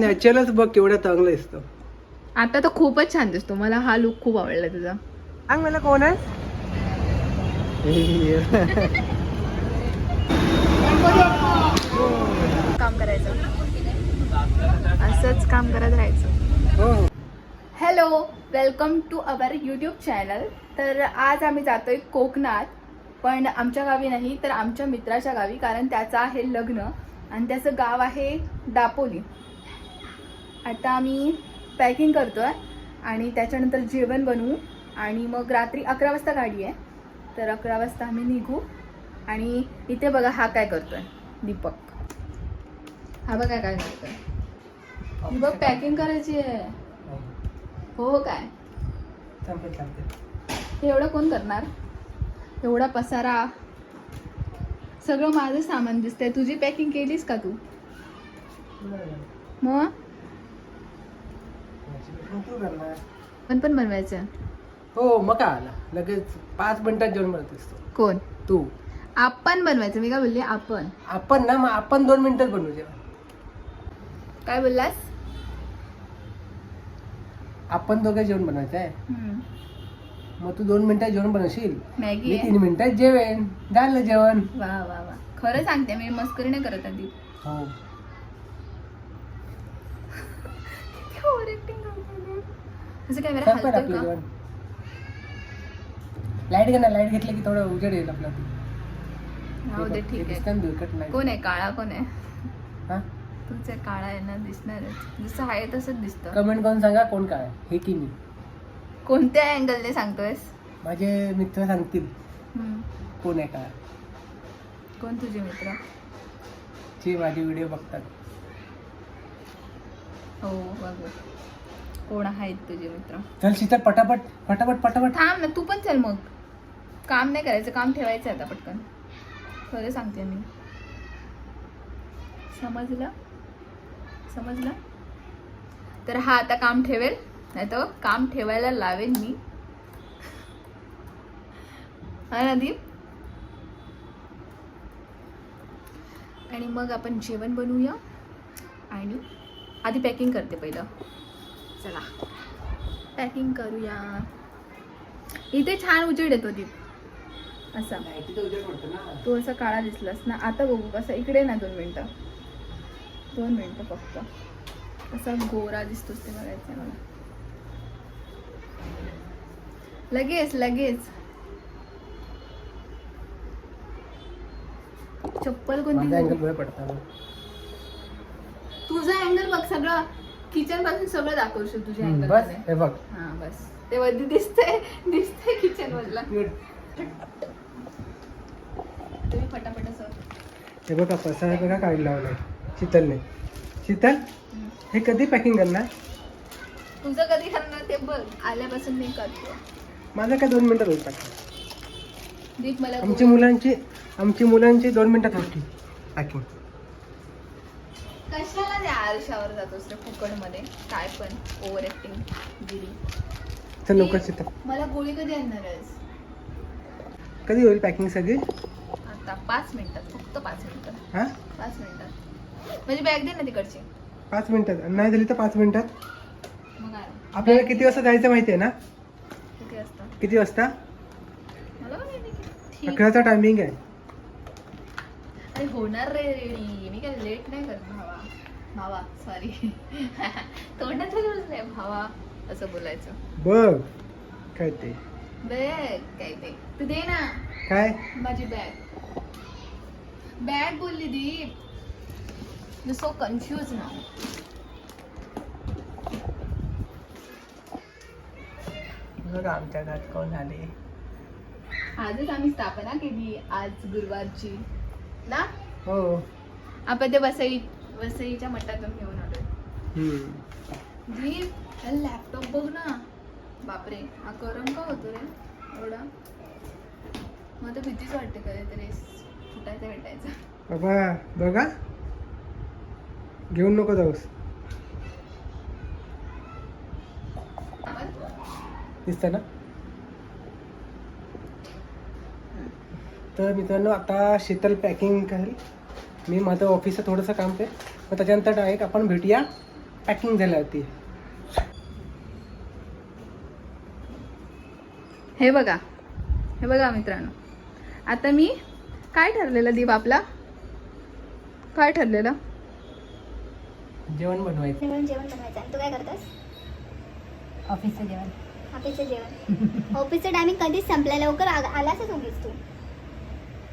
नॅचरलच बघ केवढं चांगलं दिसतं. आता तर खूपच छान दिसतो. मला हा लुक खूप आवडला तुझा सांग मला कोण आहे? काम करायचं. असंच काम करत राहायचं. हो. Hello welcome to our YouTube channel तर आज आम्ही जातोय कोकणात पण आमच्या गावी नाही तर आमच्या मित्राच्या गावी कारण त्याचं आहे लग्न. आणि त्याचं गाव आहे दापोली. आता आम्ही पॅकिंग करतोय आणि त्याच्यानंतर जेवण बनवू. आणि मग रात्री अकरा वाजता गाडी आहे. तर अकरा वाजता आम्ही निघू. आणि इथे बघा हा काय करतोय. दीपक. हा बघा काय करतोय. दीपक पॅकिंग करायची आहे. हो हो काय? हे एवढं कोण करणार? एवढा पसारा. सगळं माझं सामान दिसतंय. तुझी पॅकिंग केलीस का तू? मग? करणार पण पण बनवायचं. हो मग काय आला? लगेच पाच मिनिटात जेवण बनवत असतो. कोण? तू. आपण बनवायचं मी काय बोलली आपण? आपण ना मग आपण दोन मिनिटात बनवू जेवण. काय बोललास? आपण दोघं जेवण बनवायचं आहे हम्म. मग तू दोन मिनिटात जेवण बनवशील? मॅगी मी आहे? तीन मिनिटात जेवेन. झालं जेवण. वा वा वा. खरं सांगते मी मस्करी नाही करत आधी. हो. असं काय बरं संपत हलतोय आपलं का जेवण लाइट घे ना लाइट घेतली की थोडं उजेड येईल आपला हो ते ठीक आहे. नाही कोण आहे? काळा कोण आहे? हा? काळा आहे ना दिसणारच जसं आहे तसंच दिसतं. कमेंट करून सांगा कोण काय हे की मी? कोणत्या अँगलने सांगतोयस? माझे मित्र सांगतील. हम्म. कोण आहे काय कोण तुझे मित्र? जे माझे व्हिडिओ बघतात. हो बघू. कोण आहेत तुझे मित्र? चल शीतल पटापट पटापट पटापट. थांब ना तू पण चल मग. काम नाही करायचं काम ठेवायचं आता पटकन. खरं सांगते मी. समजलं? समजलं? तर हा आता काम ठेवेल नाही तर काम ठेवायला लावेल मी. हा ना दीप? आणि मग आपण जेवण बनवूया. आणि आधी पॅकिंग करते पहिलं. चला. पॅकिंग करूया. इथे छान उजेड येतो दीप. असा. तू असा काळा दिसलास ना आता बघू कसा इकडे ना दोन मिनटं. दोन मिनटं फक्त. कसा गोरा दिसतोस ते बघायचं मला. लगेच लगेच. चप्पल कोणती तुझा अँगल बघ सगळं. किचनपासून सगळं दाखवशील तुझ्या अँगल बस हे बघ. हा बस. ते वरती दिसतंय दिसतंय किचन मधला. तुम्ही फटाफट असं. हे बघा पसारा बघा काढ लावलाय. शीतलने. शीतल हे कधी पॅकिंग करणार? तुझं कधी करणार ते बघ. आल्यापासून मी करतो. माझं काय दोन मिनिटात होईल पॅकिंग दीप मला आमची मुलांची आमची मुलांची दोन मिनिटात होती पॅकिंग कशाला? त्या आरशावर जातोस रे फुकटमध्ये काय पण ओव्हर ऍक्टिंग गिरी. चल लवकर शीतल मला गोळी कधी आणणार आहेस? कधी होईल पॅकिंग सगळी? आता पाच मिनिटात फक्त पाच मिनिटात. हा? पाच मिनिटात. म्हणजे बॅग दे ना तिकडची. पाच मिनिटात. नाही झाली तर पाच मिनिटात. मग. आपल्याला किती वाजता जायचं माहिती आहे ना? किती वाजता? किती वाजता? मला पण माहिती की. ठीक. अकराचा टायमिंग आहे. अरे होणार रे रेडी मी काय लेट नाही करत भावा. भावा सॉरी तोंडात नाही भावा असं बोलायचं. बघ काय ते? बॅग काय ते. तू दे ना. काय? माझी बॅग बॅग बोलली दीप यू सो कन्फ्युज ना बघा आमच्या घरात कोण आले? आजच आम्ही स्थापना केली आज गुरुवारची. ना? हो. आपण ते वसई वसईच्या मठातून घेऊन आलोय. हम्म. दीप लॅपटॉप बघ ना. बापरे हा गरम का होतो रे एवढा. मग तर भीतीच वाटते कधीतरी फुटायचं भेटायचं. बाबा बघा. घेऊन नको जाऊस. दिसतं ना? तर मित्रांनो आता शीतल पॅकिंग करेल. मी माझं ऑफिसचं थोडंसं काम करेल मग त्याच्यानंतर डायरेक्ट आपण भेटूया. पॅकिंग झाली होती हे बघा. हे बघा मित्रांनो. आता मी काय ठरलेलं दीप आपला? काय ठरलेलं? जेवण बनवायचं. जेवण जेवण बनवायचं. आणि तू काय करतोस? ऑफिसचं जेवण. ऑफिसचं जेवण. ऑफिसचं टायमिंग कधीच संपला लवकर आग- आलासच उगीच तू.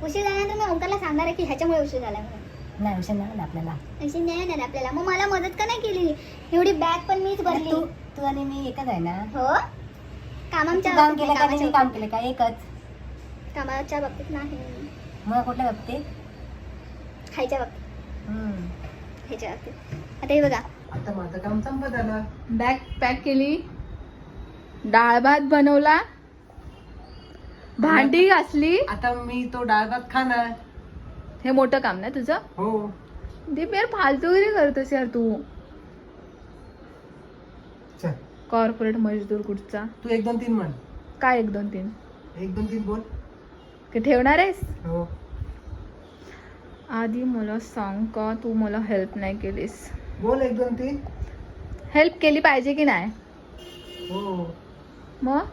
उशीर झाल्यानंतर मी ओंकारला सांगणार आहे की ह्याच्यामुळे उशीर झाला म्हणून. नाही उशीर नाही आपल्याला. उशीर नाही येणार आपल्याला. मग मला मदत का नाही केली? एवढी बॅग पण मीच भरली. तू तू आणि मी एकच आहे ना. हो? कामाच्या तू काम बाबतीत केलं का आणि मी कामाच्या काम केलं का? एकच. कामाच्या बाबतीत नाही. मग कुठल्या बाबतीत? खायच्या बाबतीत. हम्म. ह्याच्या बाबतीत. आता हे बघा. आता माझं काम संपत आलं. बॅग पॅक केली. डाळ भात बनवला. भांडी घासली. आता मी तो डाळ भात खाणार. हे मोठं काम ना तुझं? हो. दीप यार फालतूगिरी करतोस यार तू. चल कॉर्पोरेट मजदूर कुठचा? तू एक दोन तीन म्हण. काय एक दोन तीन? एक दोन तीन बोल. की ठेवणार आहेस? हो. आधी मला सांग का तू मला हेल्प नाही केलीस? बोल एक दोन तीन. हेल्प केली पाहिजे की नाही? हो. मग?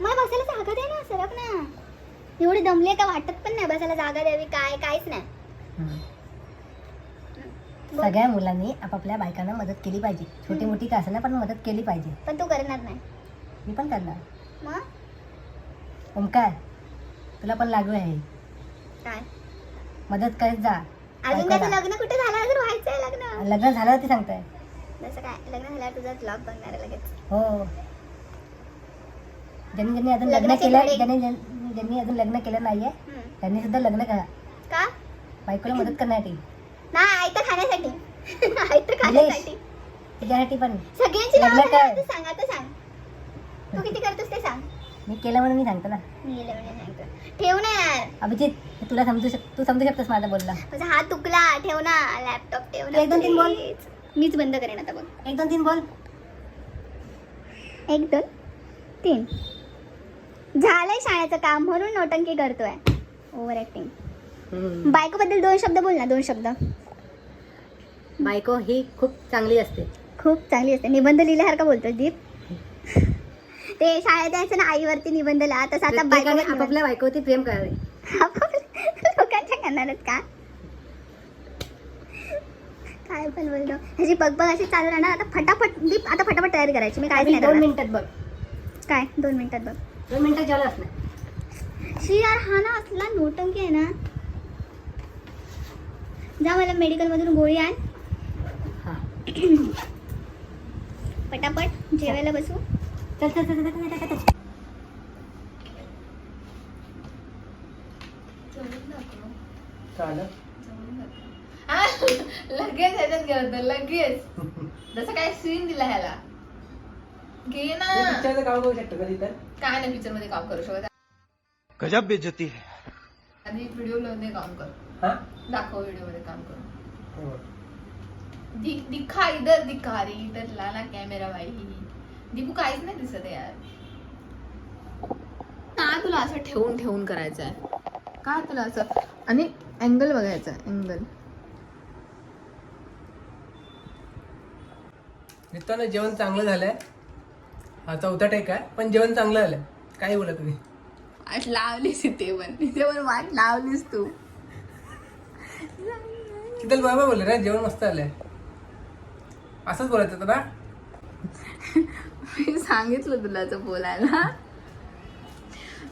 मला बसायला जागा दे ना सरक ना. एवढी दमले का वाटत पण नाही? बसायला जागा द्यावी काय? काहीच नाही. सगळ्या मुलांनी आपापल्या बायकांना मदत केली पाहिजे. छोटी मोठी का असेना पण मदत केली पाहिजे. पण तू करणार नाही. मी पण करणार. मग? ओमकार तुला पण लागू आहे. काय? मदत करत जा. अजून बायकोला. त्याचं लग्न कुठे झालं? अजून व्हायचंय लग्न. लग्न झालं ते सांगताय. जसं काय लग्न झाल्यावर तुझा ब्लॉग बघणार आहे लगेच. हो. ज्यांनी ज्यांनी अजून लग्न लग्नाचे केलं धडे. ज्यांनी ज्यांनी ज्यांनी अजून लग्न केलं नाहीये हम्म. त्यांनी सुद्धा लग्न करा. का? बायकोला मदत करण्यासाठी नाही आयतं खाण्यासाठी. आयतं खाण्यासाठी. त्याच्यासाठी पण. सगळ्यांची लग्न काय? मला आता सांग आता सांग. तू किती करतोस ते सांग. मी केलं म्हणून मी सांगतो ना. मी गेले ठेव ना यार. अभिजित तुला समजू शक तू समजू शकतोस माझा बोलला माझा हात दुखला. ठेव ना लॅपटॉप ठेव ना एक दोन तीन बोल. please. मीच बंद करेन आता बघ. एक दोन तीन बोल. एक दोन तीन. झालंय शाळेचं काम म्हणून नोटंकी करतोय. ओव्हर ऍक्टिंग बायको बद्दल दोन शब्द बोल ना दोन शब्द. बायको ही खूप चांगली असते. खूप चांगली असते. निबंध लिहिल्यासारखं बोलतो दीप. ते शाळेत यायचं ना आईवरती निबंध लिहा. तसं आता बायको आपापल्या बायकोवरती प्रेम करावे. लोकांच्या करणारच का? काय पण बोलतो ह्याची बगबग अशी चालू राहणार. आता फटाफट दीप आता फटाफट तयारी करायची. मी काय दोन. मिनिटात बघ. काय? दोन मिनिटात बघ. दोन मिनिटात जेवलं असणार शी यार हा ना असला नोटंकी आहे ना। जा मला मेडिकल मधून गोळी आण हा। पटापट जेवायला बसू। चल चल चल चल, चल, चल, चल. चालेल। हा, लगेच ह्याच्यात गेलं लगेच. जसं काय सीन दिला ह्याला. घे ना. पिक्चरचं काम करू शकतो कधी तर काय नाही पिक्चरमध्ये काम करू शकत. गजब बेइज्जती है. आधी व्हिडिओमध्ये काम कर. हा? दाखव व्हिडिओमध्ये काम कर. हो. दि- दिखा इधर दिखा रे इधर लाला कॅमेरा बाई दीपू काहीच नाही दिसत आहे यार. का तुला असं ठेवून ठेवून करायचं आहे? का तुला असं? आणि अँगल बघायचा अँगल मित्रांनो जेवण चांगलं झालंय. हा चौथा टेक आहे पण जेवण चांगलं झालंय काय बोला तुम्ही? वाट लावलीस इथे पण. पण वाट लावलीस तू. शीतल बरोबर बोलले ना जेवण मस्त आलंय. असंच बोलायचं होतं ना? मी सांगितलं तुला असं बोलायला.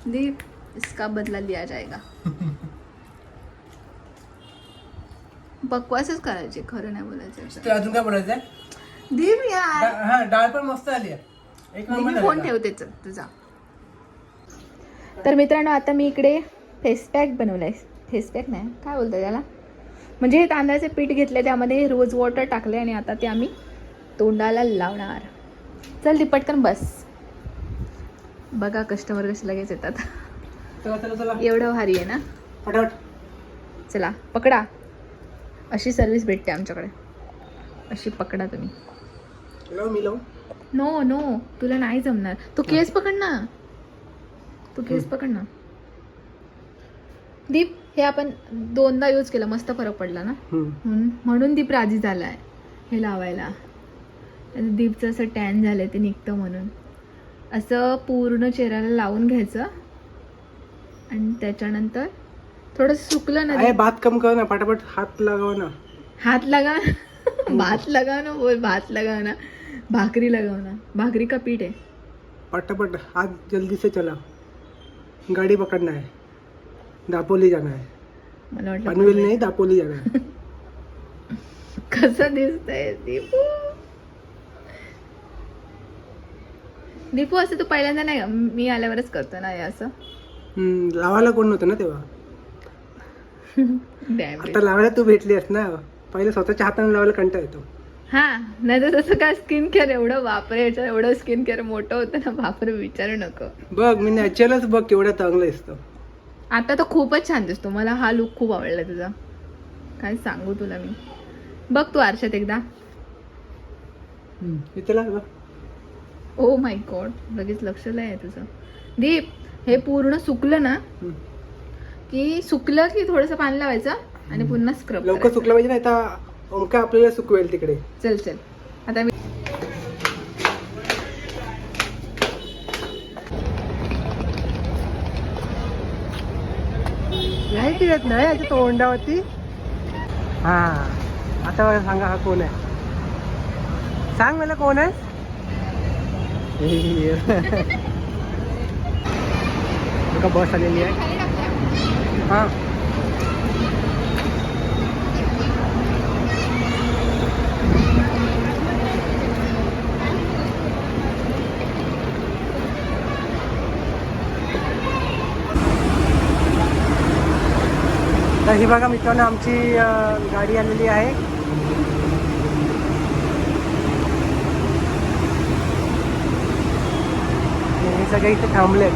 दीप इसका बदला लिया जाएगा. बकवासच करायचे खरं नाही बोलायचं. तर अजून काय बोलायचं आहे दीप यार. हा डाळ पण मस्त आली आहे. मी फोन. ठेवते तुझा तर मित्रांनो आता मी इकडे फेस पॅक बनवलाय. फेस पॅक नाही काय बोलतो त्याला? म्हणजे हे तांदळाचे पीठ घेतले त्यामध्ये रोज वॉटर टाकले आणि आता ते आम्ही तोंडाला लावणार. चल ती पटकन बस. बघा कस्टमर कसे लगेच येतात. चला चला चला. एवढं भारी आहे ना? फटाफट. चला पकडा. अशी सर्विस भेटते आमच्याकडे. अशी पकडा तुम्ही. मी नो नो तुला नाही जमणार. तू केस पकड ना. तू केस पकड ना. दीप हे आपण दोनदा यूज केलं. मस्त फरक पडला ना. म्हणून दीप राजी झालाय हे लावायला. दीपचं असं टॅन झालंय ते निघतं म्हणून. असं पूर्ण चेहऱ्याला लावून घ्यायचं. आणि त्याच्यानंतर थोडंसं सुकलं ना बात कम कर ना. पटापट हात लगाव ना. हात लगा भात लगाव ना बोल. भात लगाव ना. भाकरी लगाव ना भाकरी का पीठ आहे? पटापट आज जल्दी से चला. गाड़ी पकड़ना है दापोली जाना है मला वाटलं पनवेल नहीं दापोली जाना है कसं दिसतंय दीपू? दीपू असं तू पहिल्यांदा नाही मी आल्यावरच करतो ना हे असं? हम्म, लावायला कोण नव्हतं ना तेव्हा? Damn it. आता लावायला तू भेटलीस ना? पहिले स्वतःच्या हाताने लावायला कंटाळा येतो. हा नाही तर तसं काय स्किन केअर एवढं वापरे याचं एवढं स्किन केअर मोठं होतं ना वापर विचारू नको. बघ मी नॅचरलच बघ केवढं चांगलं दिसतं. आता तर खूपच छान दिसतो. मला हा लुक खूप आवडला तुझा. काय सांगू तुला मी? बघ तू आरशात एकदा. इथे. ओ माय गॉड लगेच लक्ष लय आहे तुझं. दीप हे पूर्ण सुकलं ना. की सुकलं की थोडंसं पाणी लावायचं आणि पुन्हा स्क्रब लवकर सुकलं पाहिजे नाही तर ओमका आपल्याला सुकवेल तिकडे. चल चल. आता मी नाही ती येत नाही याच्या तोंडावरती. हा आता मला सांगा हा कोण आहे? सांग मला कोण आहे? बस आलेली आहे. हा. तर ही बघा मित्रांनो आमची गाडी आलेली आहे. हे सगळे इथे थांबले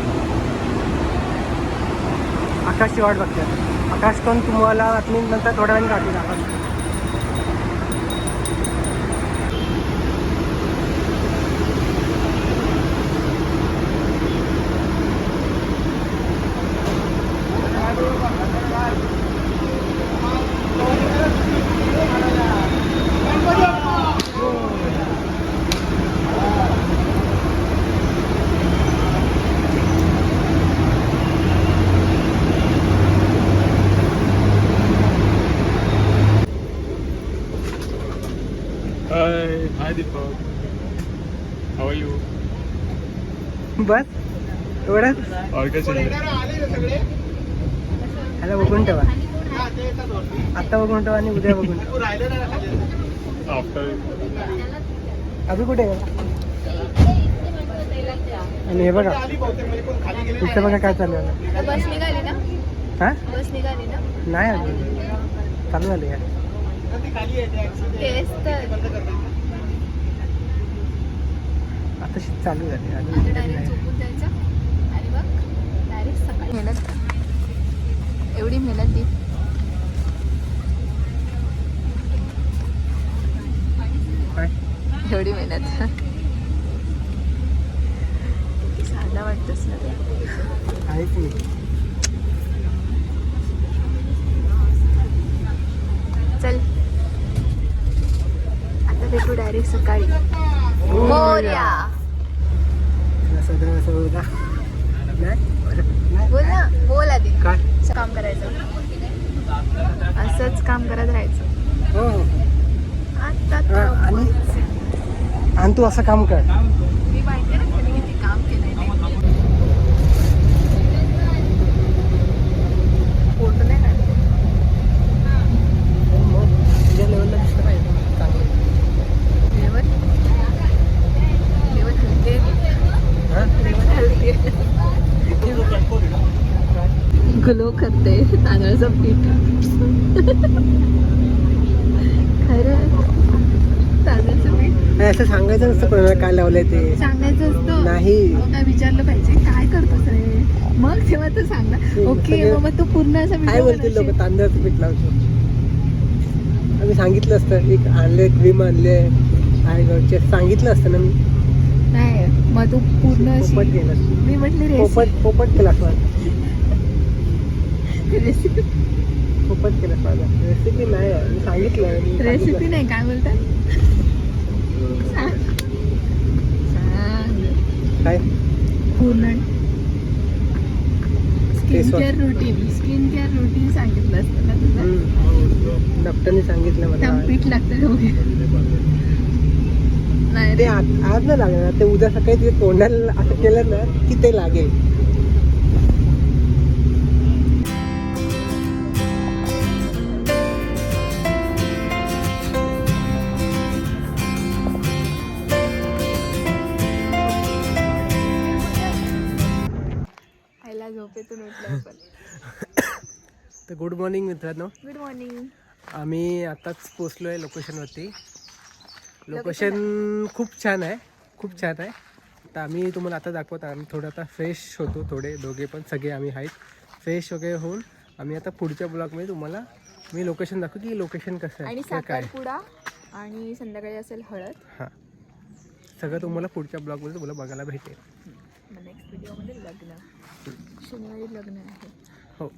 आकाशची वाट बघतात आकाश पण तुम्हाला नंतर थोड्या वेळाने गाठी आपण है ह्याला बघून ठेवा. आता बघून ठेवा आणि उद्या बघून अभि कुठे आहे? आणि हे बघा. इथं बघा काय चालू आहे. बस निघाली ना? हा? बस निघाली ना? नाही अजून. चालू झाली तर. आता चालू झाली अजून आता तरी डायरेक्ट नाही. झोपून जायचं आणि डायरेक्ट सकाळी मेहनत एवढी मेहनत दी? एवढी मेहनत. साधा वाटतंस ना ते. आहे की चल आता भेटू डायरेक्ट सकाळी मोर्या सदरा असं बघा नाही नाही. बोल ना बोल आधी काय असं काम करायचं असंच काम करत राहायचं. हो हो. आता आणि? आणि तू असं काम कर. मी माहिती ना किती काम केलंय फोटो नाही काढले. मग. तुझ्या लेवलला दिसलं पाहिजे चांगलं. लेवल लेवल हलते हा? लेवल हलते ग्लो करते तांदळाचं पीठ. खरं तांदळाचं पीठ. नाही, असं सांगायचं नसतं कोणाला काय लावलंय ते. सांगायचं असतं. नाही. अहो, काय विचारलं पाहिजे? काय करतोस रे? मग तेव्हा तर सांग ना ते ओके सगळं- मग तू पूर्ण असं काय video बोलतील लोक? बनवशील. तांदळाचं पीठ लावतो. आम्ही सांगितलं असतं एक आणले क्रीम आणले आहे गडचे सांगितलं असतं ना मी. नाही मग तू पूर्ण अशी पोपट केलं मी म्हटली रेसिपी पोपट पोपट केला असं खूपच केलं माझा रेसिपी नाही आहे मी सांगितलं मी रेसिपी सांगितलं. नाही काय बोलतात सांग. सांग. काय पूर्ण skin Face wash. Care routine skin care routine सांगितलं असतं ना तुझं हम्म. डॉक्टरने सांगितलं मला पीठ लागतं नाही ते रे. आज आज लागणार ते उद्या सकाळी तिथे तोंडाला असं केलं ना की ते लागेल तर गुड मॉर्निंग मित्रांनो. गुड मॉर्निंग आम्ही आताच पोचलो आहे लोकेशनवरती लोकेशन खूप छान आहे खूप छान आहे. तर आम्ही तुम्हाला आता दाखवत आम्ही थोडं आता फ्रेश होतो थोडे दोघे पण सगळे आम्ही आहेत. फ्रेश वगैरे होऊन आम्ही आता पुढच्या ब्लॉगमध्ये तुम्हाला मी लोकेशन दाखवू की लोकेशन कसं आहे काय आणि संध्याकाळी असेल हळद. हां. सगळं तुम्हाला पुढच्या ब्लॉगमध्ये तुम्हाला बघायला भेटेल. नेक्स्ट व्हिडिओमध्ये लग्न. शनिवारी लग्न आहे. हो.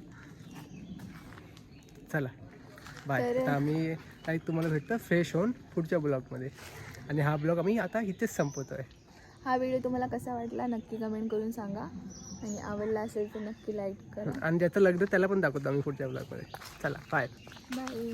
चला. बाय. तर- आता आम्ही काही तुम्हाला भेटतं फ्रेश होऊन पुढच्या ब्लॉगमध्ये. आणि हा ब्लॉग आम्ही आता इथेच संपवतो आहे हा व्हिडिओ तुम्हाला कसा वाटला नक्की कमेंट करून सांगा. आणि आवडला असेल तर नक्की लाईक करा. आणि ज्याचं लग्न त्याला पण दाखवतो आम्ही पुढच्या ब्लॉगमध्ये. चला. बाय. बाय.